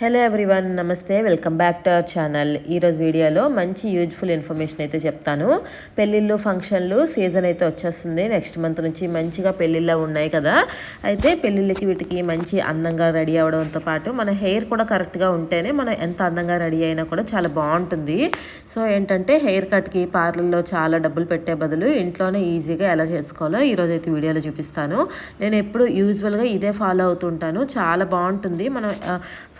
Hello everyone నమస్తే. Welcome back to our channel. ఈరోజు వీడియోలో మంచి యూజ్ఫుల్ ఇన్ఫర్మేషన్ అయితే చెప్తాను. పెళ్ళిళ్ళు ఫంక్షన్లు సీజన్ అయితే వచ్చేస్తుంది. నెక్స్ట్ మంత్ నుంచి మంచిగా పెళ్ళిళ్ళ ఉన్నాయి కదా. అయితే పెళ్ళిళ్ళకి వీటికి మంచి అందంగా రెడీ అవడంతో పాటు మన హెయిర్ కూడా కరెక్ట్గా ఉంటేనే మనం ఎంత అందంగా రెడీ అయినా కూడా చాలా బాగుంటుంది. సో ఏంటంటే హెయిర్ కట్కి పార్లర్లో చాలా డబ్బులు పెట్టే బదులు ఇంట్లోనే ఈజీగా ఎలా చేసుకోవాలో ఈరోజు అయితే వీడియోలో చూపిస్తాను. నేను ఎప్పుడు యూజువల్గా ఇదే ఫాలో అవుతుంటాను. చాలా బాగుంటుంది. మనం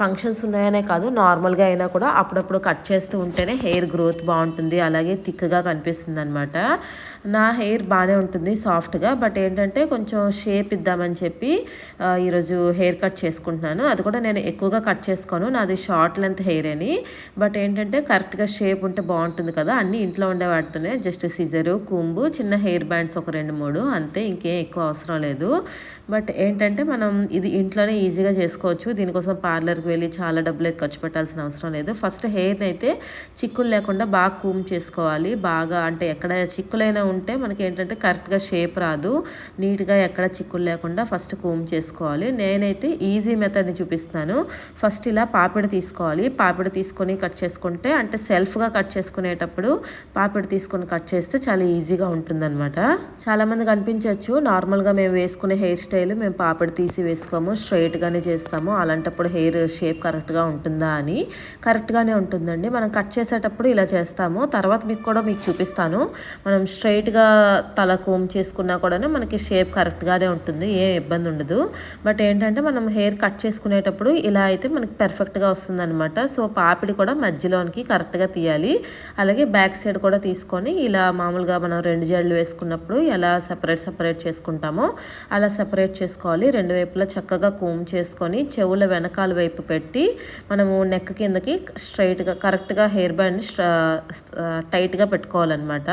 ఫంక్షన్ ఫంక్షన్స్ ఉన్నాయనే కాదు నార్మల్గా అయినా కూడా అప్పుడప్పుడు కట్ చేస్తూ ఉంటేనే హెయిర్ గ్రోత్ బాగుంటుంది అలాగే థిక్గా కనిపిస్తుంది అనమాట నా హెయిర్ బాగానే ఉంటుంది సాఫ్ట్గా బట్ ఏంటంటే కొంచెం షేప్ ఇద్దామని చెప్పి ఈరోజు హెయిర్ కట్ చేసుకుంటున్నాను. అది కూడా నేను ఎక్కువగా కట్ చేసుకోను నాది షార్ట్ లెంత్ హెయిర్ అని. బట్ ఏంటంటే కరెక్ట్గా షేప్ ఉంటే బాగుంటుంది కదా అన్నీ ఇంట్లో ఉండే వాడుతున్నాయి జస్ట్ సిజరు కుంబు చిన్న హెయిర్ బ్యాండ్స్ ఒక రెండు మూడు అంతే ఇంకేం ఎక్కువ అవసరం లేదు. బట్ ఏంటంటే మనం ఇది ఇంట్లోనే ఈజీగా చేసుకోవచ్చు దీనికోసం పార్లర్కి వెళ్ళి చాలా డబ్బులు అయితే ఖర్చు పెట్టాల్సిన అవసరం లేదు. ఫస్ట్ హెయిర్ని అయితే చిక్కులు లేకుండా బాగా కూమ్ చేసుకోవాలి. బాగా అంటే ఎక్కడ చిక్కులైనా ఉంటే మనకి ఏంటంటే కరెక్ట్గా షేప్ రాదు. నీట్గా ఎక్కడ చిక్కులు లేకుండా ఫస్ట్ కూమ్ చేసుకోవాలి. నేనైతే ఈజీ మెథడ్ని చూపిస్తాను ఫస్ట్ ఇలా పాపిడి తీసుకోవాలి. పాపిడి తీసుకొని కట్ చేసుకుంటే అంటే సెల్ఫ్గా కట్ చేసుకునేటప్పుడు పాపిడి తీసుకొని కట్ చేస్తే చాలా ఈజీగా ఉంటుందన్నమాట. చాలామంది కనిపించవచ్చు నార్మల్గా మేము వేసుకునే హెయిర్ స్టైల్ మేము పాపిడి తీసి వేసుకోము స్ట్రైట్గానే చేస్తాము. అలాంటప్పుడు హెయిర్ షేప్ కరెక్ట్గా ఉంటుందా అని. కరెక్ట్గానే ఉంటుందండి. మనం కట్ చేసేటప్పుడు ఇలా చేస్తాము. తర్వాత మీకు కూడా మీకు చూపిస్తాను. మనం స్ట్రైట్గా తల కోమ్ చేసుకున్నా కూడా మనకి షేప్ కరెక్ట్గానే ఉంటుంది. ఏ ఇబ్బంది ఉండదు. బట్ ఏంటంటే మనం హెయిర్ కట్ చేసుకునేటప్పుడు ఇలా అయితే మనకి పర్ఫెక్ట్గా వస్తుందన్నమాట. సో పాపిడి కూడా మధ్యలోనికి కరెక్ట్గా తీయాలి. అలాగే బ్యాక్ సైడ్ కూడా తీసుకొని ఇలా మామూలుగా మనం రెండు జడ్లు వేసుకున్నప్పుడు ఎలా సపరేట్ సపరేట్ చేసుకుంటామో అలా సపరేట్ చేసుకోవాలి. రెండు వైపులా చక్కగా కూమ్ చేసుకొని చెవుల వెనకాల వైపు పెట్టి పెట్టి మనము నెక్ కిందకి స్ట్రైట్గా కరెక్ట్గా హెయిర్ బ్యాండ్ని టైట్గా పెట్టుకోవాలన్నమాట.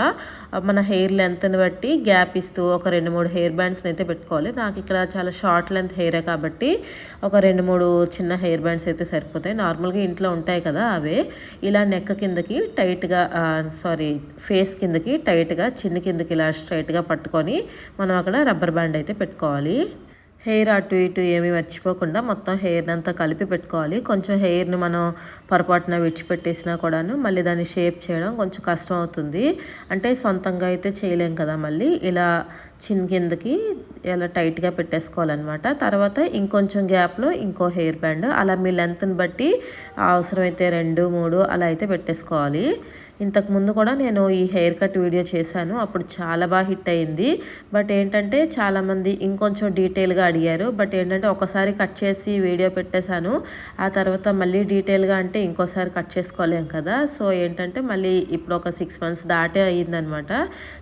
మన హెయిర్ లెంత్ని బట్టి గ్యాప్ ఇస్తూ ఒక రెండు మూడు హెయిర్ బ్యాండ్స్ని అయితే పెట్టుకోవాలి. నాకు ఇక్కడ చాలా షార్ట్ లెంత్ హెయిరే కాబట్టి ఒక రెండు మూడు చిన్న హెయిర్ బ్యాండ్స్ అయితే సరిపోతాయి. నార్మల్గా ఇంట్లో ఉంటాయి కదా అవే. ఇలా నెక్ కిందకి టైట్గా సారీ ఫేస్ కిందకి టైట్గా చిన్న కిందకి ఇలా స్ట్రైట్గా పట్టుకొని మనం అక్కడ రబ్బర్ బ్యాండ్ అయితే పెట్టుకోవాలి. హెయిర్ అటు ఇటు ఏమీ మర్చిపోకుండా మొత్తం హెయిర్ని అంతా కలిపి పెట్టుకోవాలి. కొంచెం హెయిర్ని మనం పొరపాటున విడిచిపెట్టేసినా కూడాను మళ్ళీ దాన్ని షేప్ చేయడం కొంచెం కష్టం అవుతుంది. అంటే సొంతంగా అయితే చేయలేం కదా మళ్ళీ. ఇలా చిన్ కిందకి ఇలా టైట్గా పెట్టేసుకోవాలన్నమాట. తర్వాత ఇంకొంచెం గ్యాప్లో ఇంకో హెయిర్ బ్యాండ్. అలా మీ లెంత్ని బట్టి అవసరమైతే రెండు మూడు అలా అయితే పెట్టేసుకోవాలి. ఇంతకు ముందు కూడా నేను ఈ హెయిర్ కట్ వీడియో చేశాను. అప్పుడు చాలా బాగా హిట్ అయింది. బట్ ఏంటంటే చాలామంది ఇంకొంచెం డీటెయిల్గా అడిగారు. బట్ ఏంటంటే ఒకసారి కట్ చేసి వీడియో పెట్టేశాను. ఆ తర్వాత మళ్ళీ డీటెయిల్గా అంటే ఇంకోసారి కట్ చేసుకోలేం కదా. సో ఏంటంటే మళ్ళీ ఇప్పుడు ఒక సిక్స్ మంత్స్ దాటే అయ్యిందనమాట.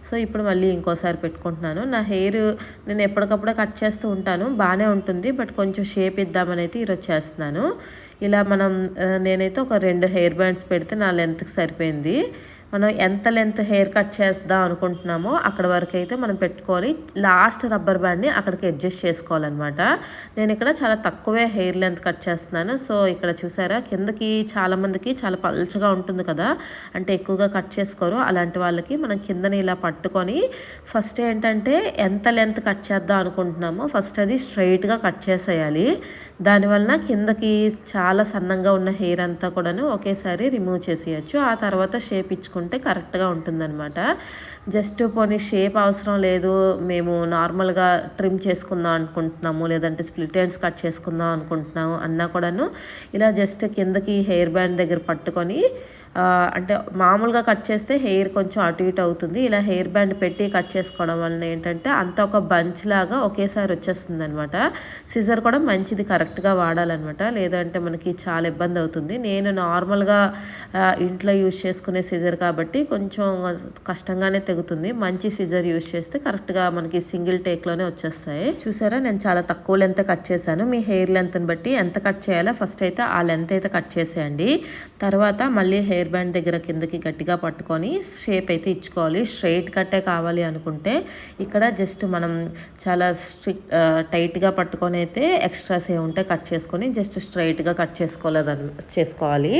సో ఇప్పుడు మళ్ళీ ఇంకోసారి పెట్టుకుంటున్నాను. నా హెయిర్ నేను ఎప్పటికప్పుడే కట్ చేస్తూ ఉంటాను. బాగానే ఉంటుంది. బట్ కొంచెం షేప్ ఇద్దామని అయితే ఈరోజు చేస్తున్నాను. ఇలా మనం నేనైతే ఒక రెండు హెయిర్ బ్యాండ్స్ పెడితే నా లెంత్కి సరిపోయింది. మనం ఎంత లెంత్ హెయిర్ కట్ చేద్దాం అనుకుంటున్నామో అక్కడ వరకు అయితే మనం పెట్టుకొని లాస్ట్ రబ్బర్ బ్యాండ్ని అక్కడికి అడ్జస్ట్ చేసుకోవాలన్నమాట. నేను ఇక్కడ చాలా తక్కువే హెయిర్ లెంత్ కట్ చేస్తున్నాను. సో ఇక్కడ చూసారా? కిందకి చాలామందికి చాలా పల్చగా ఉంటుంది కదా? అంటే ఎక్కువగా కట్ చేసుకోరు. అలాంటి వాళ్ళకి మనం కిందని ఇలా పట్టుకొని ఫస్ట్ ఏంటంటే ఎంత లెంత్ కట్ చేద్దాం అనుకుంటున్నామో ఫస్ట్ అది స్ట్రైట్గా కట్ చేసేయాలి. దానివలన కిందకి చాలా సన్నంగా ఉన్న హెయిర్ అంతా కూడాను ఒకేసారి రిమూవ్ చేసేయచ్చు. ఆ తర్వాత షేప్ ఇచ్చుకుంటే చేసుకుంటే కరెక్ట్గా ఉంటుందన్నమాట. జస్ట్ పోనీ షేప్ అవసరం లేదు మేము నార్మల్గా ట్రిమ్ చేసుకుందాం అనుకుంటున్నాము లేదంటే స్ప్లిట్ ఎండ్స్ కట్ చేసుకుందాం అనుకుంటున్నాము అన్నా కూడాను ఇలా జస్ట్ కిందకి హెయిర్ బ్యాండ్ దగ్గర పట్టుకొని అంటే మామూలుగా కట్ చేస్తే హెయిర్ కొంచెం అటు ఇటు అవుతుంది. ఇలా హెయిర్ బ్యాండ్ పెట్టి కట్ చేసుకోవడం వలన ఏంటంటే అంత ఒక బంచ్ లాగా ఒకేసారి వచ్చేస్తుంది అనమాట సిజర్ కూడా మంచిది కరెక్ట్గా వాడాలన్నమాట. లేదంటే మనకి చాలా ఇబ్బంది అవుతుంది. నేను నార్మల్గా ఇంట్లో యూజ్ చేసుకునే సిజర్ కాబట్టి కొంచెం కష్టంగానే తెగుతుంది. మంచి సిజర్ యూజ్ చేస్తే కరెక్ట్గా మనకి సింగిల్ టేక్లోనే వచ్చేస్తాయి. చూసారా? నేను చాలా తక్కువ లెంత్ కట్ చేశాను. మీ హెయిర్ లెంత్ని బట్టి ఎంత కట్ చేయాలో ఫస్ట్ అయితే ఆ లెంత్ అయితే కట్ చేసేయండి. తర్వాత మళ్ళీ హెయిర్ హెయిర్ బ్యాండ్ దగ్గర కిందకి గట్టిగా పట్టుకొని షేప్ అయితే ఇచ్చుకోవాలి. స్ట్రైట్ కట్టే కావాలి అనుకుంటే ఇక్కడ జస్ట్ మనం చాలా స్ట్రిక్ టైట్గా పట్టుకొని అయితే ఎక్స్ట్రాస్ ఏ ఉంటే కట్ చేసుకొని జస్ట్ స్ట్రైట్గా కట్ చేసుకోలేదని చేసుకోవాలి.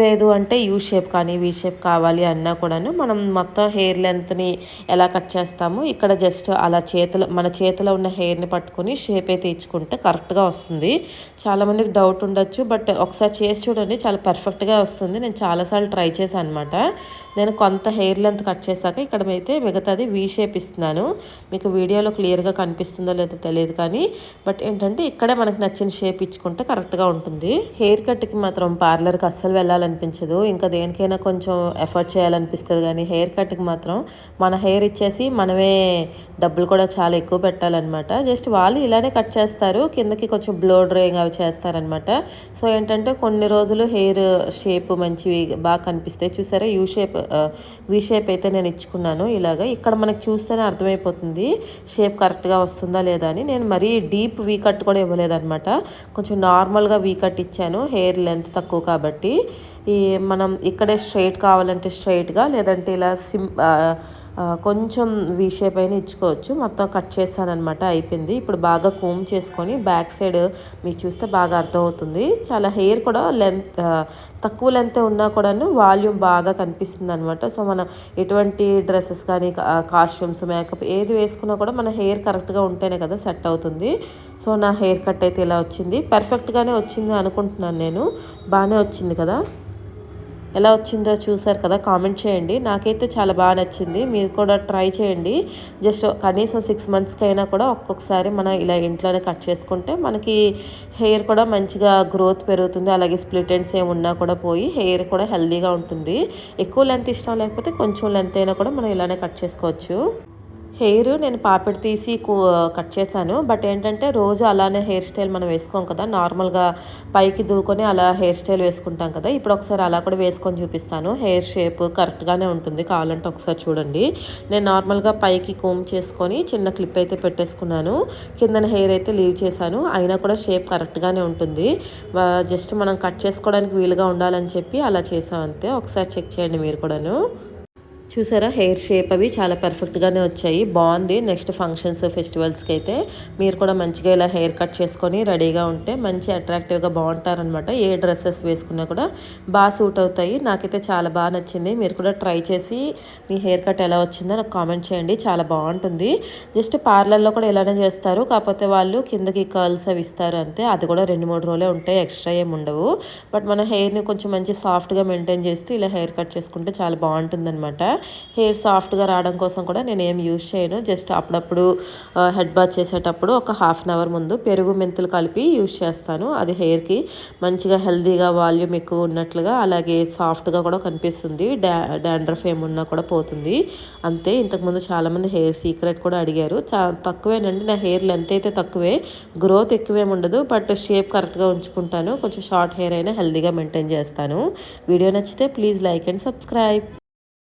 లేదు అంటే యూ షేప్ కానీ వీ షేప్ కావాలి అన్నా కూడాను మనం మొత్తం హెయిర్ లెంత్ని ఎలా కట్ చేస్తాము ఇక్కడ జస్ట్ అలా చేతిలో మన చేతిలో ఉన్న హెయిర్ని పట్టుకొని షేప్ అయితే ఇచ్చుకుంటే కరెక్ట్గా వస్తుంది. చాలామందికి డౌట్ ఉండొచ్చు బట్ ఒకసారి చేసి చూడండి చాలా పర్ఫెక్ట్గా వస్తుంది. నేను చాలా చాలాసార్లు ట్రై చేశాను అనమాట నేను కొంత హెయిర్ లెంత్ కట్ చేశాక ఇక్కడ అయితే మిగతాది వీ షేప్ ఇస్తున్నాను. మీకు వీడియోలో క్లియర్గా కనిపిస్తుందో లేదో తెలియదు కానీ బట్ ఏంటంటే ఇక్కడే మనకు నచ్చిన షేప్ ఇచ్చుకుంటే కరెక్ట్గా ఉంటుంది. హెయిర్ కట్కి మాత్రం పార్లర్కి అస్సలు వెళ్ళాలనిపించదు. ఇంకా దేనికైనా కొంచెం ఎఫర్ట్ చేయాలనిపిస్తుంది కానీ హెయిర్ కట్కి మాత్రం మన హెయిర్ ఇచ్చేసి మనమే డబ్బులు కూడా చాలా ఎక్కువ పెట్టాలన్నమాట. జస్ట్ వాళ్ళు ఇలానే కట్ చేస్తారు. కిందకి కొంచెం బ్లో డ్రైయింగ్ అవి చేస్తారనమాట సో ఏంటంటే కొన్ని రోజులు హెయిర్ షేప్ మంచివి బాగా కనిపిస్తాయి చూసారా? యూ షేప్ వి షేప్ అయితే నేను ఇచ్చుకున్నాను. ఇలాగ ఇక్కడ మనకు చూస్తేనే అర్థమైపోతుంది షేప్ కరెక్ట్గా వస్తుందా లేదా అని. నేను మరీ డీప్ వీ కట్ కూడా ఇవ్వలేదన్నమాట. కొంచెం నార్మల్గా వీ కట్ ఇచ్చాను. హెయిర్ లెంత్ తక్కువ కాబట్టి. ఈ మనం ఇక్కడే స్ట్రైట్ కావాలంటే స్ట్రైట్గా లేదంటే ఇలా సిం కొంచెం వీ షేప్ అయినా ఇచ్చుకోవచ్చు. మొత్తం కట్ చేశానమాట అయిపోయింది. ఇప్పుడు బాగా కూమ్ చేసుకొని బ్యాక్ సైడ్ మీకు చూస్తే బాగా అర్థమవుతుంది. చాలా హెయిర్ కూడా లెంత్ తక్కువ లెంత్ ఉన్నా కూడాను వాల్యూమ్ బాగా కనిపిస్తుంది అనమాట సో మన ఎటువంటి డ్రెస్సెస్ కానీ కాస్ట్యూమ్స్ మేకప్ ఏది వేసుకున్నా కూడా మన హెయిర్ కరెక్ట్గా ఉంటేనే కదా సెట్ అవుతుంది. సో నా హెయిర్ కట్ అయితే ఇలా వచ్చింది. పర్ఫెక్ట్గానే వచ్చింది అనుకుంటున్నాను నేను. బాగానే వచ్చింది కదా? ఎలా వచ్చిందో చూసారు కదా కామెంట్ చేయండి. నాకైతే చాలా బాగా నచ్చింది. మీరు కూడా ట్రై చేయండి. జస్ట్ కనీసం సిక్స్ మంత్స్కి అయినా కూడా ఒక్కొక్కసారి మనం ఇలా ఇంట్లోనే కట్ చేసుకుంటే మనకి హెయిర్ కూడా మంచిగా గ్రోత్ పెరుగుతుంది. అలాగే స్ప్లిట్ ఎండ్స్ ఏమున్నా కూడా పోయి హెయిర్ కూడా హెల్దీగా ఉంటుంది. ఎక్కువ లెంత్ ఇష్టం లేకపోతే కొంచెం లెంత్ అయినా కూడా మనం ఇలానే కట్ చేసుకోవచ్చు. హెయిర్ నేను పాపిడి తీసి కట్ చేశాను. బట్ ఏంటంటే రోజు అలానే హెయిర్ స్టైల్ మనం వేసుకోం కదా. నార్మల్గా పైకి దూకొని అలా హెయిర్ స్టైల్ వేసుకుంటాం కదా. ఇప్పుడు ఒకసారి అలా కూడా వేసుకొని చూపిస్తాను. హెయిర్ షేప్ కరెక్ట్గానే ఉంటుంది. కావాలంటే ఒకసారి చూడండి. నేను నార్మల్గా పైకి కోమ్ చేసుకొని చిన్న క్లిప్ అయితే పెట్టేసుకున్నాను. కిందన హెయిర్ అయితే లీవ్ చేశాను. అయినా కూడా షేప్ కరెక్ట్గానే ఉంటుంది. జస్ట్ మనం కట్ చేసుకోవడానికి వీలుగా ఉండాలని చెప్పి అలా చేసాం అంతే. ఒకసారి చెక్ చేయండి మీరు కూడాను. చూసారా? హెయిర్ షేప్ అవి చాలా పర్ఫెక్ట్గానే వచ్చాయి. బాగుంది. నెక్స్ట్ ఫంక్షన్స్ ఫెస్టివల్స్కి అయితే మీరు కూడా మంచిగా ఇలా హెయిర్ కట్ చేసుకొని రెడీగా ఉంటే మంచి అట్రాక్టివ్గా బాగుంటారనమాట ఏ డ్రెస్సెస్ వేసుకున్నా కూడా బాగా సూట్ అవుతాయి. నాకైతే చాలా బాగా నచ్చింది. మీరు కూడా ట్రై చేసి మీ హెయిర్ కట్ ఎలా వచ్చిందో నాకు కామెంట్ చేయండి. చాలా బాగుంటుంది. జస్ట్ పార్లర్లో కూడా ఇలానే చేస్తారు. కాకపోతే వాళ్ళు కిందకి కర్ల్స్ అవి ఇస్తారు అంతే. అది కూడా రెండు మూడు రోజులే ఉంటాయి. ఎక్స్ట్రా ఏమి ఉండవు. బట్ మన హెయిర్ని కొంచెం మంచి సాఫ్ట్గా మెయింటైన్ చేస్తూ ఇలా హెయిర్ కట్ చేసుకుంటే చాలా బాగుంటుంది అనమాట హెయిర్ సాఫ్ట్గా రావడం కోసం కూడా నేను ఏం యూజ్ చేయను. జస్ట్ అప్పుడప్పుడు హెడ్ బాత్ చేసేటప్పుడు ఒక హాఫ్ అన్ అవర్ ముందు పెరుగు మెంతులు కలిపి యూజ్ చేస్తాను. అది హెయిర్కి మంచిగా హెల్దీగా వాల్యూమ్ ఎక్కువ ఉన్నట్లుగా అలాగే సాఫ్ట్గా కూడా కనిపిస్తుంది. డా డాండ్రఫ్ ఏమున్నా కూడా పోతుంది. అంతే. ఇంతకుముందు చాలామంది హెయిర్ సీక్రెట్ కూడా అడిగారు. చా తక్కువేనండి. నా హెయిర్ లెంత్ అయితే తక్కువే. గ్రోత్ ఎక్కువేమి ఉండదు. బట్ షేప్ కరెక్ట్గా ఉంచుకుంటాను. కొంచెం షార్ట్ హెయిర్ అయినా హెల్దీగా మెయింటైన్ చేస్తాను. వీడియో నచ్చితే ప్లీజ్ లైక్ అండ్ సబ్స్క్రైబ్.